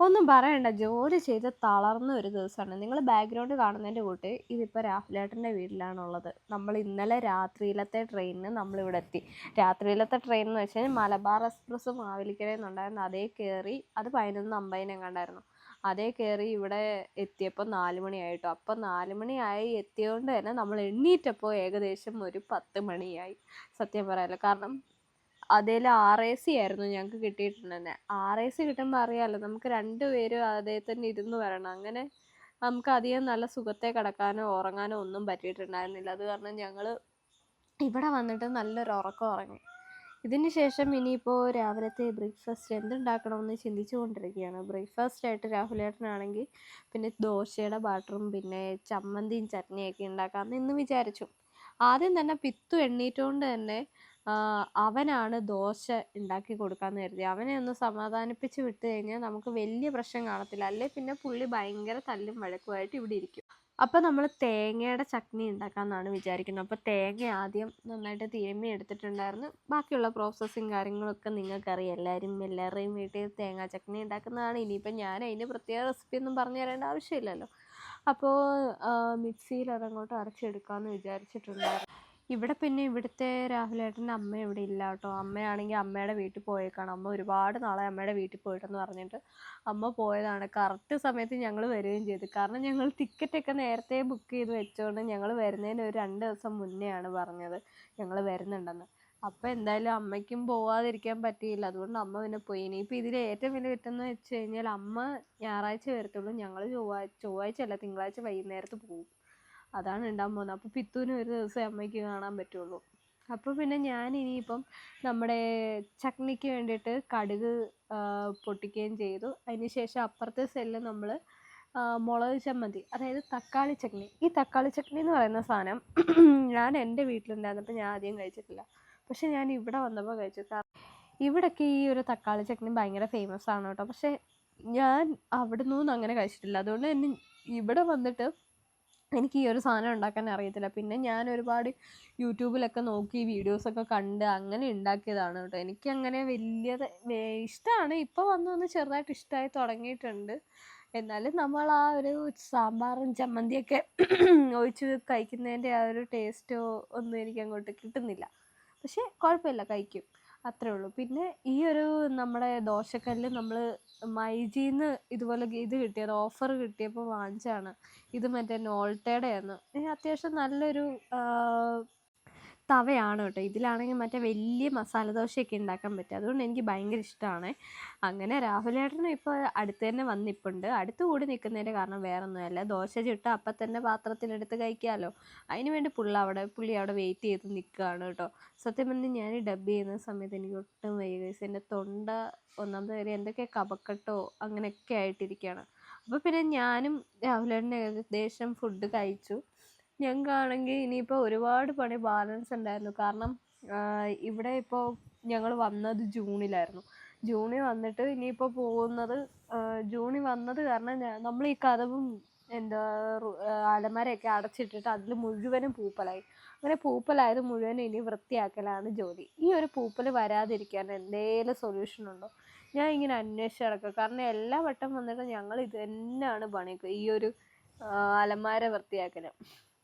ഒന്നും പറയണ്ട. ജോലി ചെയ്ത് തളർന്ന ഒരു ദിവസമാണ്. നിങ്ങൾ ബാക്ക്ഗ്രൗണ്ട് കാണുന്നതിന്റെ കൂട്ട് ഇതിപ്പോൾ രാഹുലേട്ടന്റെ വീട്ടിലാണുള്ളത്. നമ്മൾ ഇന്നലെ രാത്രിയിലത്തെ ട്രെയിനിന് നമ്മളിവിടെ എത്തി. രാത്രിയിലത്തെ ട്രെയിൻ എന്ന് വെച്ചാൽ മലബാർ എക്സ്പ്രസ് മാവേലിക്കരയെന്നുണ്ടായിരുന്നു അതേ കയറി അത് പതിനൊന്ന് അമ്പതിനെ കണ്ടായിരുന്നു അതേ കയറി ഇവിടെ എത്തിയപ്പോൾ നാല് മണിയായിട്ടോ അപ്പം നാല് മണിയായി എത്തിയതുകൊണ്ട് തന്നെ നമ്മൾ എണ്ണീറ്റപ്പോൾ ഏകദേശം ഒരു പത്ത് മണിയായി. സത്യം പറയാലോ. കാരണം അതിൽ ആർ എ സി ആയിരുന്നു ഞങ്ങൾക്ക് കിട്ടിയിട്ടുണ്ടെന്നെ. ആർ എ സി കിട്ടുമ്പോൾ അറിയാമല്ലോ നമുക്ക് രണ്ടുപേരും അതേ തന്നെ ഇരുന്ന് വരണം. അങ്ങനെ നമുക്ക് അധികം നല്ല സുഖത്തെ കിടക്കാനോ ഉറങ്ങാനോ ഒന്നും പറ്റിയിട്ടുണ്ടായിരുന്നില്ല. അത് കാരണം ഞങ്ങൾ ഇവിടെ വന്നിട്ട് നല്ലൊരു ഉറക്കം ഉറങ്ങി. ഇതിന് ശേഷം ഇനിയിപ്പോൾ രാവിലത്തെ ബ്രേക്ക്ഫാസ്റ്റ് എന്തുണ്ടാക്കണമെന്ന് ചിന്തിച്ചു കൊണ്ടിരിക്കുകയാണ് ബ്രേക്ക്ഫാസ്റ്റ് ആയിട്ട് രാഹുലേട്ടനാണെങ്കിൽ പിന്നെ ദോശയുടെ ബാറ്ററും പിന്നെ ചമ്മന്തിയും ചട്നിയൊക്കെ ഉണ്ടാക്കാമെന്ന് ഇന്ന് വിചാരിച്ചു. ആദ്യം തന്നെ പിത്തു എണ്ണീറ്റുകൊണ്ട് തന്നെ അവനാണ് ദോശ ഉണ്ടാക്കി കൊടുക്കാമെന്ന് കരുതി. അവനെ ഒന്ന് സമാധാനിപ്പിച്ച് വിട്ട് കഴിഞ്ഞാൽ നമുക്ക് വലിയ പ്രശ്നം കാണത്തില്ല. അല്ലേ പിന്നെ പുള്ളി ഭയങ്കര തല്ലും വഴക്കുമായിട്ട് ഇവിടെ ഇരിക്കും. അപ്പോൾ നമ്മൾ തേങ്ങയുടെ ചട്നി ഉണ്ടാക്കാമെന്നാണ് വിചാരിക്കുന്നത്. അപ്പോൾ തേങ്ങ ആദ്യം നന്നായിട്ട് തിരുമ്മി എടുത്തിട്ടുണ്ടായിരുന്നു. ബാക്കിയുള്ള പ്രോസസ്സിങ് കാര്യങ്ങളൊക്കെ നിങ്ങൾക്കറിയാം. എല്ലാവരും എല്ലാവരുടെയും വീട്ടിൽ തേങ്ങാ ചട്നി ഉണ്ടാക്കുന്നതാണ് ഇനിയിപ്പോൾ ഞാൻ അതിന് പ്രത്യേക റെസിപ്പി ഒന്നും പറഞ്ഞു തരേണ്ട ആവശ്യമില്ലല്ലോ. അപ്പോൾ മിക്സിയിൽ അതങ്ങോട്ട് അരച്ചെടുക്കാമെന്ന് വിചാരിച്ചിട്ടുണ്ടായിരുന്നു. ഇവിടെ പിന്നെ ഇവിടുത്തെ രാഹുലേട്ടന്റെ അമ്മ ഇവിടെ ഇല്ല കേട്ടോ. അമ്മയാണെങ്കിൽ അമ്മയുടെ വീട്ടിൽ പോയേക്കാണ്. അമ്മ ഒരുപാട് നാളെ അമ്മയുടെ വീട്ടിൽ പോയിട്ടെന്ന് പറഞ്ഞിട്ട് അമ്മ പോയതാണ്. കറക്റ്റ് സമയത്ത് ഞങ്ങൾ വരികയും ചെയ്തു. കാരണം ഞങ്ങൾ ടിക്കറ്റൊക്കെ നേരത്തെ ബുക്ക് ചെയ്ത് വെച്ചുകൊണ്ട് ഞങ്ങൾ വരുന്നതിന് ഒരു രണ്ട് ദിവസം മുന്നെയാണ് പറഞ്ഞത് ഞങ്ങൾ വരുന്നുണ്ടെന്ന്. അപ്പോൾ എന്തായാലും അമ്മയ്ക്കും പോവാതിരിക്കാൻ പറ്റിയില്ല. അതുകൊണ്ട് അമ്മ പിന്നെ പോയി. ഇനിയിപ്പോൾ ഇതിൽ ഏറ്റവും വലിയ കിട്ടുന്ന വെച്ച് കഴിഞ്ഞാൽ അമ്മ ഞായറാഴ്ച വരത്തുള്ളൂ. ഞങ്ങൾ ചൊവ്വാഴ്ച ചൊവ്വാഴ്ച അല്ല തിങ്കളാഴ്ച വൈകുന്നേരത്ത് പോകും. അതാണ് ഉണ്ടാകാൻ പോകുന്നത്. അപ്പോൾ പിത്തുവിന് ഒരു ദിവസം അമ്മയ്ക്ക് കാണാൻ പറ്റുള്ളൂ. അപ്പോൾ പിന്നെ ഞാൻ ഇനിയിപ്പം നമ്മുടെ ചട്നിക്ക് വേണ്ടിയിട്ട് കടുക് പൊട്ടിക്കുകയും ചെയ്തു. അതിന് ശേഷം അപ്പുറത്തെ സെല്ല് നമ്മൾ മുളക് ചമ്മന്തി അതായത് തക്കാളി ചട്നി ഈ തക്കാളി ചട്നി എന്ന് പറയുന്ന സാധനം ഞാൻ എന്റെ വീട്ടിലുണ്ടായിരുന്നപ്പോൾ ഞാൻ ആദ്യം കഴിച്ചിട്ടില്ല. പക്ഷെ ഞാൻ ഇവിടെ വന്നപ്പോൾ കഴിച്ചു. കാരണം ഇവിടൊക്കെ ഈ ഒരു തക്കാളി ചട്നി ഭയങ്കര ഫേമസ് ആണ് കേട്ടോ. പക്ഷെ ഞാൻ അവിടെ നിന്നൊന്നും അങ്ങനെ കഴിച്ചിട്ടില്ല. അതുകൊണ്ട് തന്നെ ഇവിടെ വന്നിട്ട് എനിക്ക് ഈ ഒരു സാധനം ഉണ്ടാക്കാൻ അറിയത്തില്ല. പിന്നെ ഞാൻ ഒരുപാട് യൂട്യൂബിലൊക്കെ നോക്കി വീഡിയോസൊക്കെ കണ്ട് അങ്ങനെ ഉണ്ടാക്കിയതാണ് കേട്ടോ. എനിക്ക് അങ്ങനെ വലിയ ഇഷ്ടമാണ് ഇപ്പോൾ വന്ന് വന്ന് ചെറുതായിട്ട് ഇഷ്ടമായി തുടങ്ങിയിട്ടുണ്ട്. എന്നാലും നമ്മൾ ആ ഒരു സാമ്പാറും ചമ്മന്തിയൊക്കെ ഒഴിച്ച് കഴിക്കുന്നതിന്റെ ആ ഒരു ടേസ്റ്റോ ഒന്നും എനിക്ക് അങ്ങോട്ട് കിട്ടുന്നില്ല. പക്ഷേ കുഴപ്പമില്ല കഴിക്കും. അത്രേ ഉള്ളൂ. പിന്നെ ഈ ഒരു നമ്മുടെ ദോശക്കല്ല് നമ്മൾ മൈജിന്ന് ഇതുപോലെ ഇത് കിട്ടിയത് ഓഫർ കിട്ടിയപ്പോൾ വാങ്ങിച്ചതാണ്. ഇത് മറ്റേ നോൾട്ടയുടെ ആയിരുന്നു അത്യാവശ്യം നല്ലൊരു തവയാണ് കേട്ടോ. ഇതിലാണെങ്കിൽ മറ്റേ വലിയ മസാല ദോശയൊക്കെ ഉണ്ടാക്കാൻ പറ്റും. അതുകൊണ്ട് എനിക്ക് ഭയങ്കര ഇഷ്ടമാണ്. അങ്ങനെ രാഹുലേട്ടനും ഇപ്പോൾ അടുത്ത് തന്നെ വന്നിപ്പുണ്ട്. അടുത്ത് കൂടി നിൽക്കുന്നതിന്റെ കാരണം വേറൊന്നുമല്ല. ദോശ ചുട്ട അപ്പം തന്നെ പാത്രത്തിലെടുത്ത് കഴിക്കാമല്ലോ. അതിന് വേണ്ടി പുള്ള അവിടെ പുള്ളി അവിടെ വെയിറ്റ് ചെയ്ത് നിൽക്കുകയാണ് കേട്ടോ. സത്യം പറഞ്ഞാൽ ഞാൻ ഡബ് ചെയ്യുന്ന സമയത്ത് എനിക്ക് ഒട്ടും വയ്യ എന്റെ തൊണ്ട ഒന്നാമത് വരെ എന്തൊക്കെ കപക്കെട്ടോ അങ്ങനെയൊക്കെ ആയിട്ടിരിക്കുകയാണ്. അപ്പോൾ പിന്നെ ഞാനും രാഹുലേട്ടനും ഏകദേശം ഫുഡ് കഴിച്ചു. ഞങ്ങൾക്കാണെങ്കിൽ ഇനിയിപ്പോൾ ഒരുപാട് പണി ബാലൻസ് ഉണ്ടായിരുന്നു. കാരണം ഇവിടെ ഇപ്പോൾ ഞങ്ങൾ വന്നത് ജൂണിലായിരുന്നു. ജൂണിൽ വന്നിട്ട് ഇനിയിപ്പോൾ പോകുന്നത് ജൂണിൽ വന്നത് കാരണം നമ്മൾ ഈ കതവും എന്താ അലമാരയൊക്കെ അടച്ചിട്ടിട്ട് അതിൽ മുഴുവനും പൂപ്പലായി. അങ്ങനെ പൂപ്പലായത് മുഴുവനും ഇനി വൃത്തിയാക്കലാണ് ജോലി. ഈ ഒരു പൂപ്പൽ വരാതിരിക്കാൻ എന്തെങ്കിലും സൊല്യൂഷൻ ഉണ്ടോ? ഞാൻ ഇങ്ങനെ അന്വേഷിച്ച് കിടക്കുക കാരണം എല്ലാ വട്ടം വന്നിട്ട് ഞങ്ങൾ ഇത് തന്നെയാണ് പണി ഈ ഒരു അലമാര വൃത്തിയാക്കൽ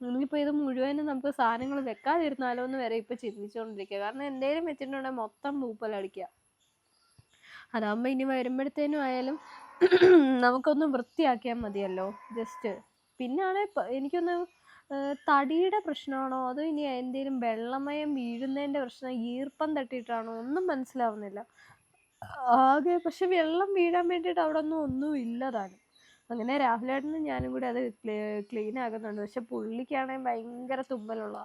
ഇനിയിപ്പോൾ ഇത് മുഴുവനും നമുക്ക് സാധനങ്ങൾ വെക്കാതിരുന്നാലോ എന്ന് വരെ ഇപ്പോൾ ചിന്തിച്ചുകൊണ്ടിരിക്കുക കാരണം എന്തേലും വെച്ചിട്ടുണ്ടെങ്കിൽ മൊത്തം പൂപ്പലടിക്കുക അതാകുമ്പോൾ ഇനി വരുമ്പോഴത്തേനും ആയാലും നമുക്കൊന്ന് വൃത്തിയാക്കിയാൽ മതിയല്ലോ. ജസ്റ്റ് പിന്നാണെ എനിക്കൊന്ന് തടിയുടെ പ്രശ്നമാണോ അതോ ഇനി എന്തെങ്കിലും വെള്ളമയം വീഴുന്നതിന്റെ പ്രശ്നം ഈർപ്പം തട്ടിയിട്ടാണോ? ഒന്നും മനസ്സിലാവുന്നില്ല. ആകെ പക്ഷെ വെള്ളം വീഴാൻ വേണ്ടിയിട്ട് അവിടെ ഒന്നും ഒന്നും ഇല്ലതാണ് അങ്ങനെ രാഹുലേട്ടനും ഞാനും കൂടി അത് ക്ലീൻ ആക്കുന്നുണ്ട് പക്ഷെ പുള്ളിക്കാണെങ്കിൽ ഭയങ്കര തുമ്മലുള്ള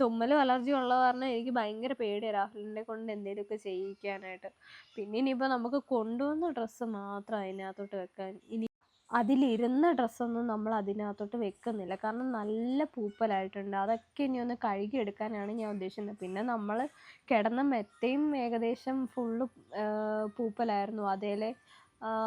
തുമ്മലും അലർജി ഉള്ളത് കാരണം എനിക്ക് ഭയങ്കര പേടിയാണ് രാഹുലിനെ കൊണ്ട് എന്തെങ്കിലുമൊക്കെ ചെയ്യിക്കാനായിട്ട്. പിന്നെ ഇനിയിപ്പോൾ നമുക്ക് കൊണ്ടുവന്ന ഡ്രസ്സ് മാത്രം അതിനകത്തോട്ട് വെക്കാൻ. ഇനി അതിലിരുന്ന ഡ്രസ്സൊന്നും നമ്മൾ അതിനകത്തോട്ട് വെക്കുന്നില്ല. കാരണം നല്ല പൂപ്പലായിട്ടുണ്ട്. അതൊക്കെ ഇനി ഒന്ന് കഴുകി എടുക്കാനാണ് ഞാൻ ഉദ്ദേശിക്കുന്നത്. പിന്നെ നമ്മൾ കിടന്ന മെത്തയും ഏകദേശം ഫുള്ള് പൂപ്പലായിരുന്നു. അതേലെ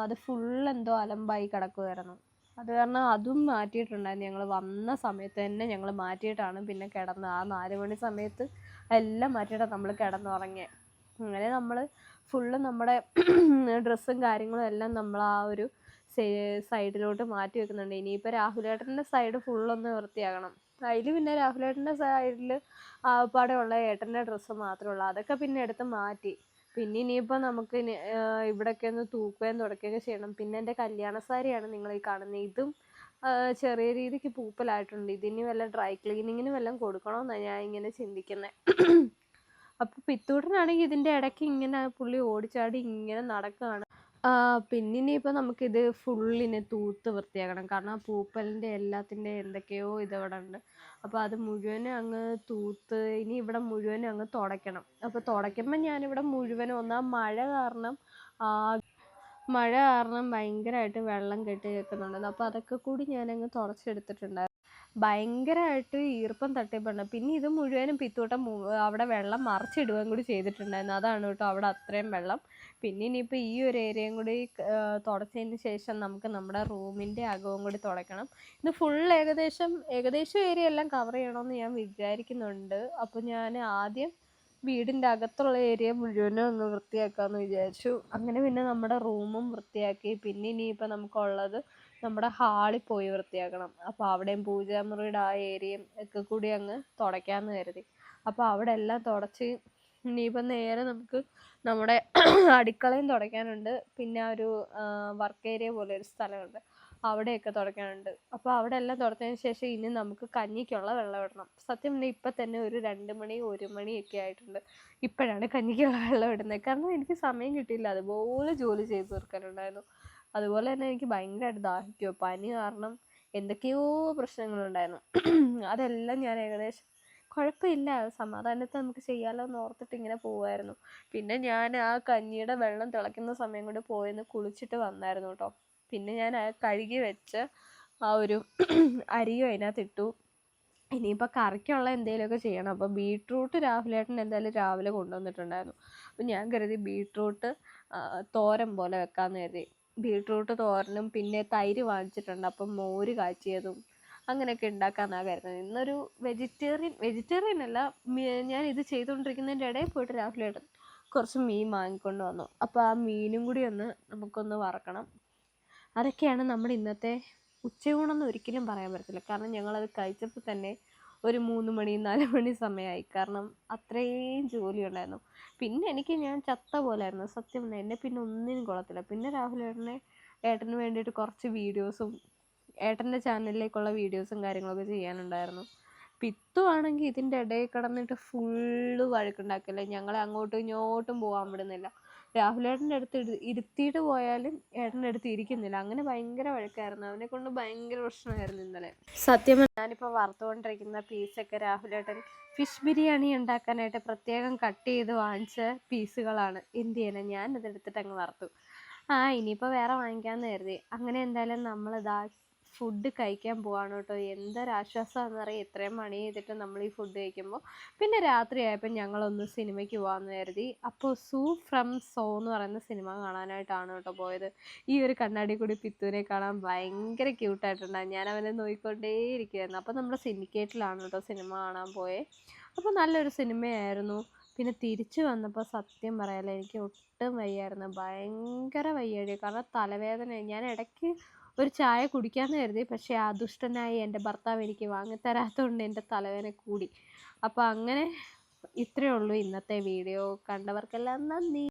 അത് ഫുൾ എന്തോ അലമ്പായി കിടക്കുമായിരുന്നു അത് കാരണം അതും മാറ്റിയിട്ടുണ്ടായിരുന്നു. ഞങ്ങൾ വന്ന സമയത്ത് തന്നെ ഞങ്ങൾ മാറ്റിയിട്ടാണ് പിന്നെ കിടന്ന്. ആ നാല് മണി സമയത്ത് എല്ലാം മാറ്റിയിട്ടാണ് നമ്മൾ കിടന്നുറങ്ങിയത് അങ്ങനെ നമ്മൾ ഫുള്ള് നമ്മുടെ ഡ്രസ്സും കാര്യങ്ങളും എല്ലാം നമ്മൾ ആ ഒരു സൈഡിലോട്ട് മാറ്റി വെക്കുന്നുണ്ട്. ഇനിയിപ്പോൾ രാഹുലേട്ടന്റെ സൈഡ് ഫുള്ളൊന്ന് വൃത്തിയാക്കണം അതിൽ പിന്നെ രാഹുലേട്ടന്റെ സൈഡിൽ ആകപ്പാടെ ഉള്ള ഏട്ടന്റെ ഡ്രസ്സ് മാത്രമേ ഉള്ളൂ. അതൊക്കെ പിന്നെ എടുത്ത് മാറ്റി. പിന്നെ ഇനിയിപ്പോൾ നമുക്ക് ഇനി ഇവിടെയൊക്കെ ഒന്ന് തൂക്കുകയും തുടക്കുകയൊക്കെ ചെയ്യണം. പിന്നെ എന്റെ കല്യാണ സാരിയാണ് നിങ്ങൾ ഈ കാണുന്നത് ഇതും ചെറിയ രീതിക്ക് പൂപ്പലായിട്ടുണ്ട്. ഇതിന് വല്ല ഡ്രൈ ക്ലീനിങ്ങിന് വല്ലതും കൊടുക്കണമെന്നാണ് ഞാൻ ഇങ്ങനെ ചിന്തിക്കുന്നത് അപ്പോൾ പിത്തൂട്ടനാണെങ്കിൽ ഇതിന്റെ ഇടയ്ക്ക് ഇങ്ങനെ പുള്ളി ഓടിച്ചാടി ഇങ്ങനെ നടക്കുകയാണ് പിന്നെ ഇനിയിപ്പോൾ നമുക്കിത് ഫുള്ളിനെ തൂത്ത് വൃത്തിയാക്കണം. കാരണം ആ പൂപ്പലിന്റെ എല്ലാത്തിന്റെ എന്തൊക്കെയോ ഇതവിടെ ഉണ്ട്. അപ്പോൾ അത് മുഴുവനും അങ്ങ് തൂത്ത് ഇനി ഇവിടെ മുഴുവനും അങ്ങ് തുടയ്ക്കണം. അപ്പോൾ തുടയ്ക്കുമ്പോൾ ഞാനിവിടെ മുഴുവനും ഒന്നാ മഴ കാരണം മഴ കാരണം ഭയങ്കരമായിട്ട് വെള്ളം കെട്ടി നിൽക്കുന്നുണ്ടായിരുന്നു അപ്പോൾ അതൊക്കെ കൂടി ഞാനങ്ങ് തുടച്ചെടുത്തിട്ടുണ്ടായിരുന്നു. ഭയങ്കരമായിട്ട് ഈർപ്പം തട്ടിയപ്പോണ്ട് പിന്നെ ഇത് മുഴുവനും പിത്തൂട്ടം അവിടെ വെള്ളം മറിച്ചിടുകയും കൂടി ചെയ്തിട്ടുണ്ടായിരുന്നു. അതാണ് കേട്ടോ അവിടെ അത്രയും വെള്ളം. പിന്നെ ഇനിയിപ്പോൾ ഈ ഒരു ഏരിയയും കൂടി തുടച്ചതിന് ശേഷം നമുക്ക് നമ്മുടെ റൂമിന്റെ അകവും കൂടി തുടയ്ക്കണം. ഇത് ഫുൾ ഏകദേശം ഏകദേശം ഏരിയ എല്ലാം കവർ ചെയ്യണമെന്ന് ഞാൻ വിചാരിക്കുന്നുണ്ട്. അപ്പോൾ ഞാൻ ആദ്യം വീടിന്റെ അകത്തുള്ള ഏരിയ മുഴുവനും അങ്ങ് വൃത്തിയാക്കാമെന്ന് വിചാരിച്ചു. അങ്ങനെ പിന്നെ നമ്മുടെ റൂമും വൃത്തിയാക്കി. പിന്നെ ഇനിയിപ്പോൾ നമുക്കുള്ളത് നമ്മുടെ ഹാളിൽ പോയി വൃത്തിയാക്കണം. അപ്പോൾ അവിടെയും പൂജാമുറിയുടെ ആ ഏരിയയും ഒക്കെ കൂടി അങ്ങ് തുടയ്ക്കാമെന്ന് കരുതി. അപ്പോൾ അവിടെ എല്ലാം തുടച്ച് ഇനിയിപ്പോൾ നേരെ നമുക്ക് നമ്മുടെ അടുക്കളയും തുടയ്ക്കാനുണ്ട്. പിന്നെ ഒരു വർക്ക് ഏരിയ പോലെ ഒരു സ്ഥലമുണ്ട്. അവിടെയൊക്കെ തുടയ്ക്കാനുണ്ട്. അപ്പോൾ അവിടെ എല്ലാം തുടച്ചതിന് ശേഷം ഇനി നമുക്ക് കഞ്ഞിക്കുള്ള വെള്ളം ഇടണം. സത്യം പറഞ്ഞാൽ ഇപ്പം തന്നെ ഒരു രണ്ട് മണി ഒരു മണിയൊക്കെ ആയിട്ടുണ്ട്. ഇപ്പോഴാണ് കഞ്ഞിക്കുള്ള വെള്ളം ഇടുന്നത്. കാരണം എനിക്ക് സമയം കിട്ടിയില്ല. അതുപോലെ ജോലി ചെയ്ത് തീർക്കാനുണ്ടായിരുന്നു. അതുപോലെ തന്നെ എനിക്ക് ഭയങ്കരമായിട്ട് ദാഹിക്കും പനി കാരണം എന്തൊക്കെയോ പ്രശ്നങ്ങളുണ്ടായിരുന്നു. അതെല്ലാം ഞാൻ ഏകദേശം കുഴപ്പമില്ല. സമാധാനത്തിൽ നമുക്ക് ചെയ്യാമല്ലോ എന്ന് ഓർത്തിട്ട് ഇങ്ങനെ പോവായിരുന്നു. പിന്നെ ഞാൻ ആ കഞ്ഞിയുടെ വെള്ളം തിളയ്ക്കുന്ന സമയം കൊണ്ട് പോയെന്ന് കുളിച്ചിട്ട് വന്നായിരുന്നു കേട്ടോ. പിന്നെ ഞാൻ കഴുകി വെച്ച് ആ ഒരു അരിയും അതിനകത്ത് ഇട്ടു. ഇനിയിപ്പോൾ കറിക്കുള്ള എന്തെങ്കിലുമൊക്കെ ചെയ്യണം. അപ്പോൾ ബീട്രൂട്ട് രാഹുലേട്ടൻ എന്തായാലും രാവിലെ കൊണ്ടുവന്നിട്ടുണ്ടായിരുന്നു. അപ്പോൾ ഞാൻ കരുതി ബീട്രൂട്ട് തോരൻ പോലെ വെക്കാമെന്ന് കരുതി. ബീട്രൂട്ട് തോരനും പിന്നെ തൈര് വാങ്ങിച്ചിട്ടുണ്ട്. അപ്പം മോര് കാച്ചിയതും അങ്ങനെയൊക്കെ ഉണ്ടാക്കാമെന്നാണ് കരുതുന്നത്. ഇന്നൊരു വെജിറ്റേറിയൻ വെജിറ്റേറിയൻ അല്ല ഞാൻ ഇത് ചെയ്തുകൊണ്ടിരിക്കുന്നതിന്റെ ഇടയിൽ പോയിട്ട് രാഹുലേട്ടൻ കുറച്ച് മീൻ വാങ്ങിക്കൊണ്ട് വന്നു. അപ്പോൾ ആ മീനും കൂടി ഒന്ന് നമുക്കൊന്ന് വറക്കണം. അതൊക്കെയാണ് നമ്മുടെ ഇന്നത്തെ ഉച്ചയൂണെന്ന് ഒരിക്കലും പറയാൻ പറ്റത്തില്ല. കാരണം ഞങ്ങളത് കഴിച്ചപ്പോൾ തന്നെ ഒരു മൂന്ന് മണി നാല് മണി സമയമായി. കാരണം അത്രയും ജോലി ഉണ്ടായിരുന്നു പിന്നെ എനിക്ക് ഞാൻ ചത്ത പോലെ ആയിരുന്നു സത്യം എന്നെ പിന്നെ ഒന്നിനും കൊള്ളത്തില്ല. പിന്നെ രാഹുൽ ഏട്ടനെ ഏട്ടന് വേണ്ടിയിട്ട് കുറച്ച് വീഡിയോസും ഏട്ടന്റെ ചാനലിലേക്കുള്ള വീഡിയോസും കാര്യങ്ങളൊക്കെ ചെയ്യാനുണ്ടായിരുന്നു. പിത്തു ആണെങ്കിൽ ഇതിന്റെ ഇടയിൽ കിടന്നിട്ട് ഫുള്ള് വഴക്കുണ്ടാക്കില്ല? ഞങ്ങളെ അങ്ങോട്ടും ഇങ്ങോട്ടും പോകാൻ വിടുന്നില്ല. രാഹുലേട്ടന്റെ അടുത്ത് ഇരുത്തിയിട്ട് പോയാലും ഏട്ടന്റെ അടുത്ത് ഇരിക്കുന്നില്ല. അങ്ങനെ ഭയങ്കര വഴക്കായിരുന്നു. അവനെ കൊണ്ട് ഭയങ്കര പ്രശ്നമായിരുന്നു ഇന്നലെ. സത്യം ഞാനിപ്പോൾ വറുത്തുകൊണ്ടിരിക്കുന്ന പീസൊക്കെ രാഹുലേട്ടൻ ഫിഷ് ബിരിയാണി ഉണ്ടാക്കാനായിട്ട് പ്രത്യേകം കട്ട് ചെയ്ത് വാങ്ങിച്ച പീസുകളാണ് എന്ത് ചെയ്യാനാ? ഞാൻ അതെടുത്തിട്ട് അങ്ങ് വറുത്തു. ആ ഇനിയിപ്പോൾ വേറെ വാങ്ങിക്കാമെന്ന് കരുതി. അങ്ങനെ എന്തായാലും നമ്മളിതാ ഫുഡ് കഴിക്കാൻ പോവാണ് കേട്ടോ. എന്തൊരാശ്വാസമാണെന്നറിയാം. ഇത്രയും മണി ചെയ്തിട്ട് നമ്മൾ ഈ ഫുഡ് കഴിക്കുമ്പോൾ പിന്നെ രാത്രിയായപ്പോൾ ഞങ്ങളൊന്ന് സിനിമയ്ക്ക് പോകാമെന്ന് കരുതി. അപ്പോൾ സൂ ഫ്രം സോ എന്ന് പറയുന്ന സിനിമ കാണാനായിട്ടാണ് കേട്ടോ പോയത്. ഈ ഒരു കണ്ണാടി കൂടി പിത്തുനെ കാണാൻ ഭയങ്കര ക്യൂട്ടായിട്ടുണ്ടായിരുന്നു ഞാൻ അവനെ നോക്കിക്കൊണ്ടേയിരിക്കുമായിരുന്നു അപ്പോൾ നമ്മൾ സിൻഡിക്കേറ്റിലാണ് കേട്ടോ സിനിമ കാണാൻ പോയേ. അപ്പോൾ നല്ലൊരു സിനിമയായിരുന്നു. പിന്നെ തിരിച്ചു വന്നപ്പോൾ സത്യം പറയാലോ എനിക്ക് ഒട്ടും വയ്യായിരുന്നു. ഭയങ്കര വയ്യാടി കാരണം തലവേദന ഞാൻ ഇടയ്ക്ക് ഒരു ചായ കുടിക്കാമെന്ന് കരുതി. പക്ഷേ ആ ദുഷ്ടനായി എന്റെ ഭർത്താവ് എനിക്ക് വാങ്ങി വാങ്ങിത്തരാത്തതുകൊണ്ട് എന്റെ തലവേദന കൂടി. അപ്പോൾ അങ്ങനെ ഇത്രയേ ഉള്ളൂ ഇന്നത്തെ വീഡിയോ. കണ്ടവർക്കെല്ലാം നന്ദി.